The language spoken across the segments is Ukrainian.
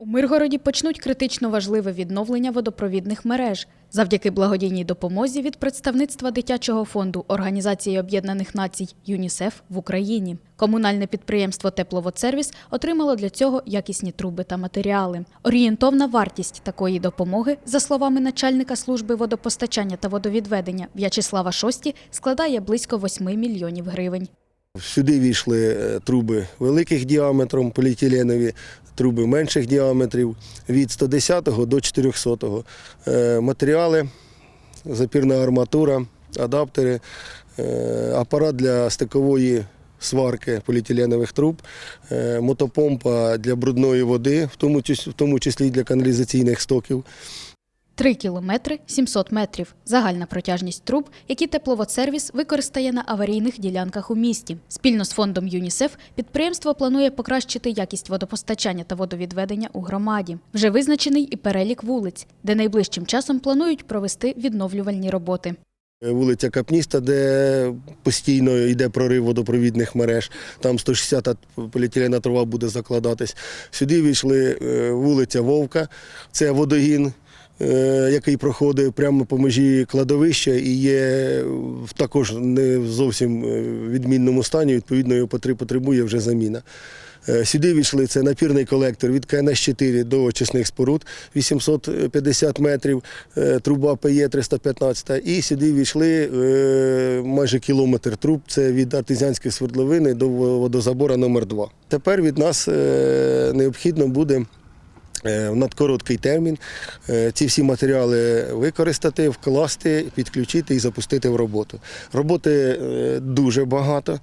У Миргороді почнуть критично важливе відновлення водопровідних мереж. Завдяки благодійній допомозі від представництва дитячого фонду Організації Об'єднаних Націй ЮНІСЕФ в Україні. Комунальне підприємство Тепловодсервіс отримало для цього якісні труби та матеріали. Орієнтовна вартість такої допомоги, за словами начальника служби водопостачання та водовідведення В'ячеслава Шості, складає близько 8 мільйонів гривень. Сюди війшли е, труби великих діаметром, поліетиленові, труби менших діаметрів від 110 до 400. Е, Матеріали, запірна арматура, адаптери, е, апарат для стикової сварки поліетиленових труб, е, мотопомпа для брудної води, в тому числі для каналізаційних стоків. 3 кілометри 700 метрів – загальна протяжність труб, які тепловодсервіс використає на аварійних ділянках у місті. Спільно з фондом ЮНІСЕФ підприємство планує покращити якість водопостачання та водовідведення у громаді. Вже визначений і перелік вулиць, де найближчим часом планують провести відновлювальні роботи. Е, Вулиця Капніста, де постійно йде прорив водопровідних мереж. Там 160 поліетилена трава буде закладатись. Сюди війшли е, вулиця Вовка, це водогін, який проходить прямо по межі кладовища і є в також не в зовсім е, відмінному стані. Відповідно, його потребує вже заміна. Е, Сюди війшли це напірний колектор від КНС-4 до очисних споруд 850 метрів, е, труба ПЕ 315 і сюди війшли е, майже кілометр труб, це від артезіанської свердловини до водозабора номер 2 Тепер від нас е, необхідно буде е, в надкороткий термін е, ці всі матеріали використати, вкласти, підключити і запустити в роботу. Роботи е, дуже багато.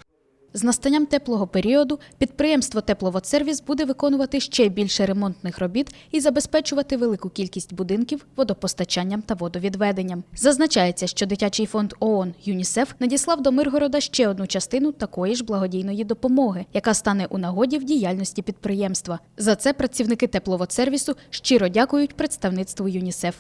З настанням теплого періоду підприємство Тепловодсервіс буде виконувати ще більше ремонтних робіт і забезпечувати велику кількість будинків водопостачанням та водовідведенням. Зазначається, що дитячий фонд ООН ЮНІСЕФ надіслав до Миргорода ще одну частину такої ж благодійної допомоги, яка стане у нагоді в діяльності підприємства. За це працівники тепловодсервісу щиро дякують представництву ЮНІСЕФ.